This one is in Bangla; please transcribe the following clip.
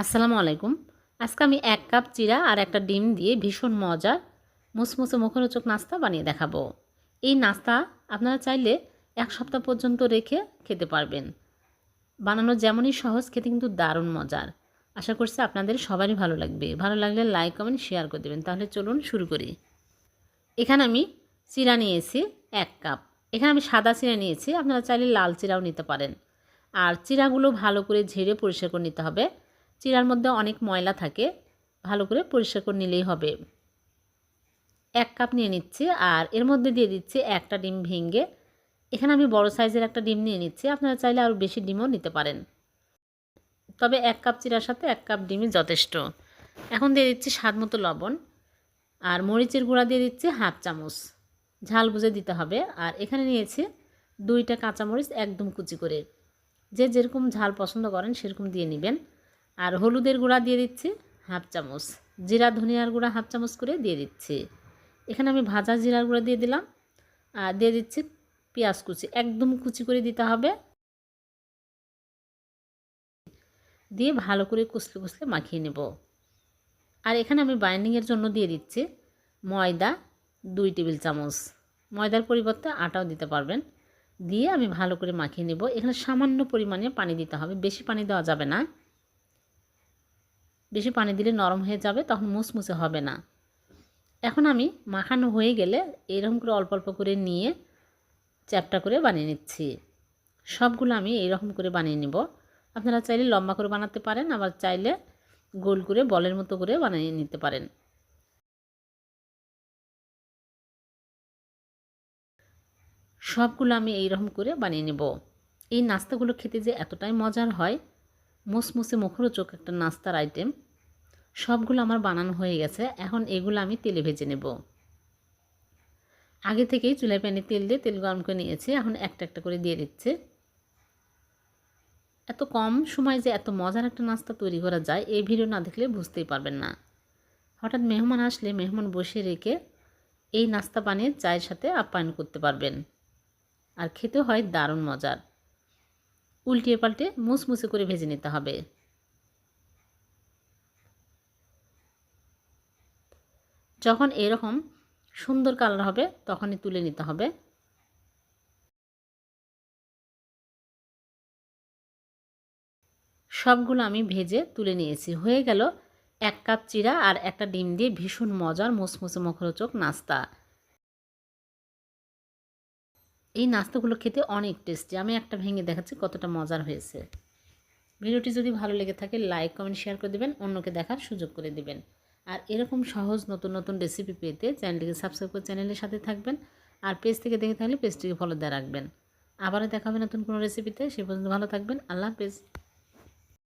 আসসালামু আলাইকুম। আজকে আমি এক কাপ চিরা আর একটা ডিম দিয়ে ভীষণ মজার মুসমুসে মুখরোচক নাস্তা বানিয়ে দেখাবো। এই নাস্তা আপনারা চাইলে এক সপ্তাহ পর্যন্ত রেখে খেতে পারবেন। বানানো যেমনই সহজ, খেতে কিন্তু দারুণ মজার। আশা করছি আপনাদের সবারই ভালো লাগবে। ভালো লাগলে লাইক কমেন্ট শেয়ার করে দেবেন। তাহলে চলুন শুরু করি। এখানে আমি চিরা নিয়েছি এক কাপ। এখানে আমি সাদা চিরা নিয়েছি। আপনারা চাইলে লাল চিরাও নিতে পারেন। আর চিরাগুলো ভালো করে ঝেড়ে পরিষ্কার করে নিতে হবে। চিরার মধ্যে অনেক ময়লা থাকে, ভালো করে পরিষ্কার করে নিলেই হবে। এক কাপ নিয়ে নিচ্ছি আর এর মধ্যে দিয়ে দিচ্ছি একটা ডিম ভেঙে, এখানে আমি বড় সাইজের একটা ডিম নিয়ে নিচ্ছি, আপনারা চাইলে আরও বেশি ডিমও নিতে পারেন। তবে এক কাপ চিরার সাথে এক কাপ ডিমই যথেষ্ট। এখন দিয়ে দিচ্ছি স্বাদ মতো লবণ আর মরিচের গুঁড়া দিয়ে দিচ্ছি হাফ চামচ। ঝাল বুঝে দিতে হবে আর এখানে নিয়েছি দুইটা কাঁচামরিচ একদম কুচি করে। যে যেরকম ঝাল পছন্দ করেন সেরকম দিয়ে নেবেন। আর হলুদের গুঁড়া দিয়ে দিচ্ছি হাফ চামচ। জিরা, ধনিয়ার গুঁড়া হাফ চামচ করে দিয়ে দিচ্ছি। এখানে আমি ভাজা জিরার গুঁড়া দিয়ে দিলাম। আর দিয়ে দিচ্ছি পেঁয়াজ কুচি। একদম কুচি করে দিতে হবে। দিয়ে ভালো করে কুচলে কুচলে মাখিয়ে নেব। আর এখানে আমি বাইন্ডিংয়ের জন্য দিয়ে দিচ্ছি ময়দা দুই টেবিল চামচ। ময়দার পরিবর্তে আটাও দিতে পারবেন। দিয়ে আমি ভালো করে মাখিয়ে নেব। এখানে সামান্য পরিমাণে পানি দিতে হবে। বেশি পানি দেওয়া যাবে না। বেশি পানি দিলে নরম হয়ে যাবে, তখন মুসমুসে হবে না। এখন আমি মাখানো হয়ে গেলে এরকম করে অল্প অল্প করে নিয়ে চ্যাপটা করে বানিয়ে নিচ্ছি। সবগুলো আমি এইরকম করে বানিয়ে নিব। আপনারা চাইলে লম্বা করে বানাতে পারেন, আবার চাইলে গোল করে, বলের মতো করে বানিয়ে নিতে পারেন। সবগুলো আমি এইরকম করে বানিয়ে নেব। এই নাস্তাগুলো খেতে যে এতটাই মজার হয় মুসমুসে মুখরোচক একটা নাস্তার আইটেম সবগুলো আমার বানানো হয়ে গেছে। এখন এগুলো আমি তেলে ভেজে নেব। আগে থেকেই চুলায় প্যানে তেল দিয়ে তেল গরম করে নিয়েছি। এখন একটা একটা করে দিয়ে দিচ্ছে। এত কম সময় যে এত মজার একটা নাস্তা তৈরি করা যায়, এই ভিডিও না দেখলে বুঝতেই পারবেন না। হঠাৎ মেহমান আসলে মেহমান বসে রেখে এই নাস্তা বানিয়ে চায়ের সাথে আপ্যায়ন করতে পারবেন। আর খেতে হয় দারুণ মজার। উল্টিয়ে পাল্টে মুসমুসে করে ভেজে নিতে হবে। যখন এরকম সুন্দর কালার হবে, তখনই তুলে নিতে হবে। সবগুলো আমি ভেজে তুলে নিয়েছি। হয়ে গেল এক কাপ চিরা আর একটা ডিম দিয়ে ভীষণ মজার মুসমুসে মুখরোচক নাস্তা। এই নাস্তাগুলো খেতে অনেক টেস্টি আমি একটা ভেঙে দেখাচ্ছি কতটা মজার হয়েছে। ভিডিওটি যদি ভালো লেগে থাকে লাইক কমেন্ট শেয়ার করে দেবেন, অন্যকে দেখার সুযোগ করে দেবেন। আর এরকম সহজ নতুন নতুন রেসিপি পেতে চ্যানেলটিকে সাবস্ক্রাইব করে চ্যানেলের সাথে থাকবেন আর পেজ থেকে দেখে থাকলে পেজটিকে ফলো দেওয়া রাখবেন। আবারও দেখাবে নতুন কোনো রেসিপিতে সে পর্যন্ত ভালো থাকবেন। আল্লাহ হাফেজ।